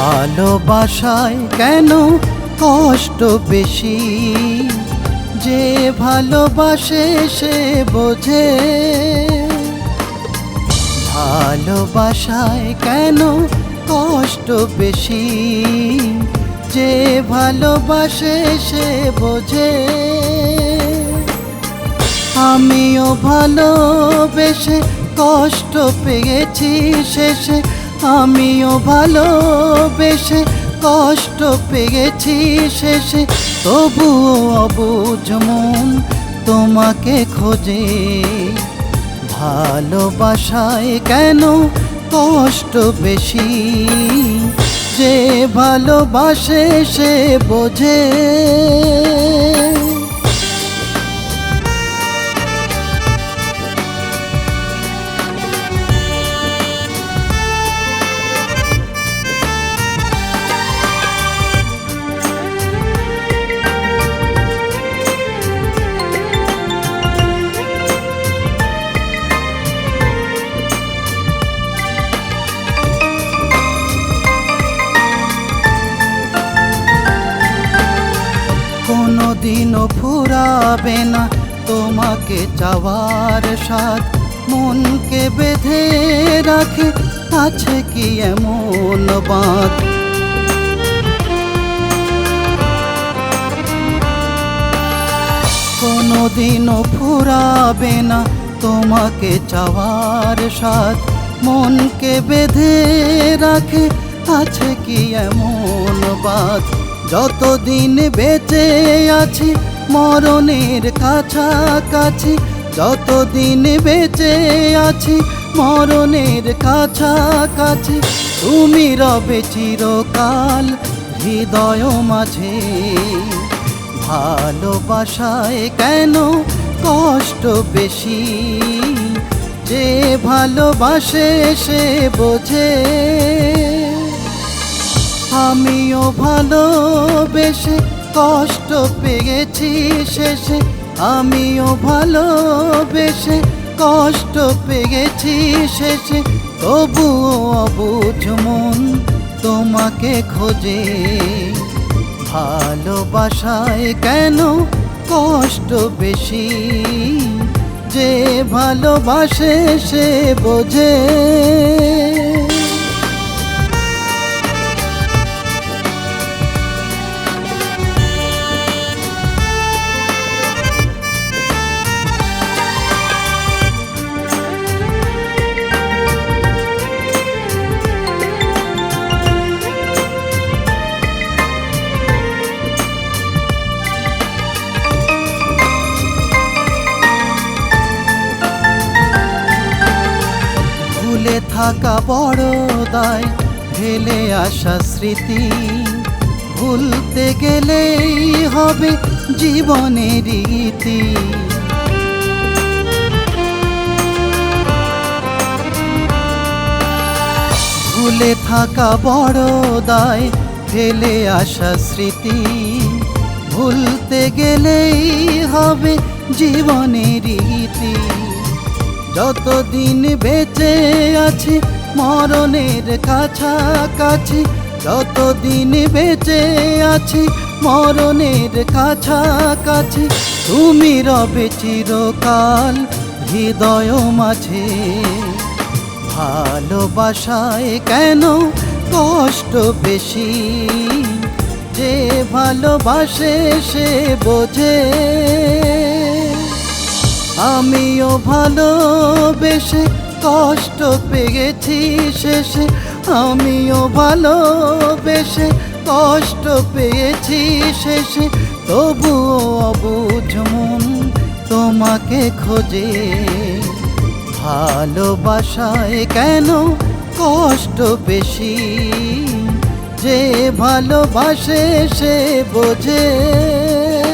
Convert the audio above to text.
ভালোবাসায় কেন কষ্ট বেশি? যে ভালোবাসে সে বোঝে। ভালোবাসায় কেন কষ্ট বেশি? যে ভালোবাসে সে বোঝে। আমিও ভালোবেসে কষ্ট পেয়েছি শেষে। আমিও ভালোবেসে কষ্ট পেয়েছি শেষে। তবুও অবুঝ মন তোমাকে খোঁজে। ভালোবাসায় কেন কষ্ট বেশি? যে ভালোবাসে সে বোঝে। দিনও ফুরাবে না। তোমাকে চাওয়ার স্বাদ মনকে বেঁধে রাখে। আছে কি এমন বাঁধ? কোনো দিনও ফুরাবে না। তোমাকে চাওয়ার স্বাদ মনকে বেঁধে রাখে। আছে কি এমন বাদ যতদিন বেঁচে আছি, মরণের কাছাকাছি, যতদিন বেঁচে আছি, মরণের কাছাকাছি, তুমি রবে চিরকাল হৃদয় মাঝে। ভালোবাসায় কেন কষ্ট বেশি? যে ভালোবাসে সে বোঝে। আমিও ভালোবেসে কষ্ট পেয়েছি শেষে। আমিও ভালোবেসে কষ্ট পেয়েছি শেষে। তবুও অবুঝ মন তোমাকে খোঁজে। ভালোবাসায় কেন কষ্ট বেশি? যে ভালোবাসে সে বোঝে। থাকা বড় দায় ফেলে আসা স্মৃতি। ভুলতে গেলেই হবে জীবনের রীতি। ভুলে থাকা বড় দায় ফেলে আসা স্মৃতি। ভুলতে গেলেই হবে জীবনের রীতি। যতদিন বেঁচে আছি, মরণের কাছাকাছি। যতদিন বেঁচে আছি, মরণের কাছাকাছি। তুমি রবে চিরকাল হৃদয় মাঝে। ভালোবাসায় কেন কষ্ট বেশি? যে ভালোবাসে সে বোঝে। আমিও ভালোবেসে কষ্ট পেয়েছি শেষে। আমিও ভালোবেসে কষ্ট পেয়েছি শেষে। তবুও অবুঝ মন তোমাকে খোঁজে। ভালোবাসায় কেন কষ্ট বেশি? যে ভালোবাসে সে বোঝে।